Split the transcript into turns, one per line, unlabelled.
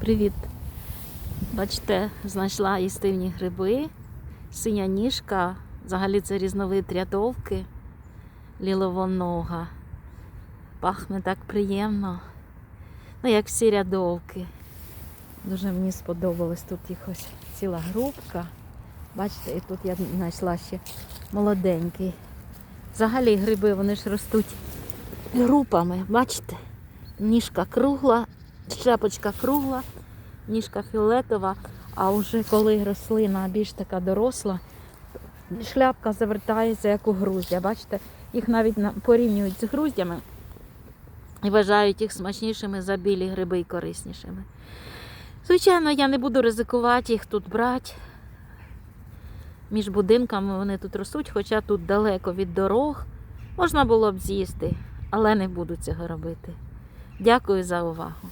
Привіт! Бачите, знайшла їстивні гриби, синя ніжка, взагалі це різновид рядовки, ліловонога. Пахне так приємно. Ну, як всі рядовки. Дуже мені сподобалось. Тут їх ціла групка. Бачите, і тут я знайшла ще молоденький. Взагалі гриби вони ж ростуть групами, бачите? Ніжка кругла, шапочка кругла, ніжка фіолетова, а вже коли рослина більш така доросла, шляпка завертається як у груздя. Бачите, їх навіть порівнюють з груздями і вважають їх смачнішими за білі гриби і кориснішими. Звичайно, я не буду ризикувати їх тут брати. Між будинками вони тут ростуть, хоча тут далеко від дорог. Можна було б з'їсти, але не буду цього робити. Дякую за увагу.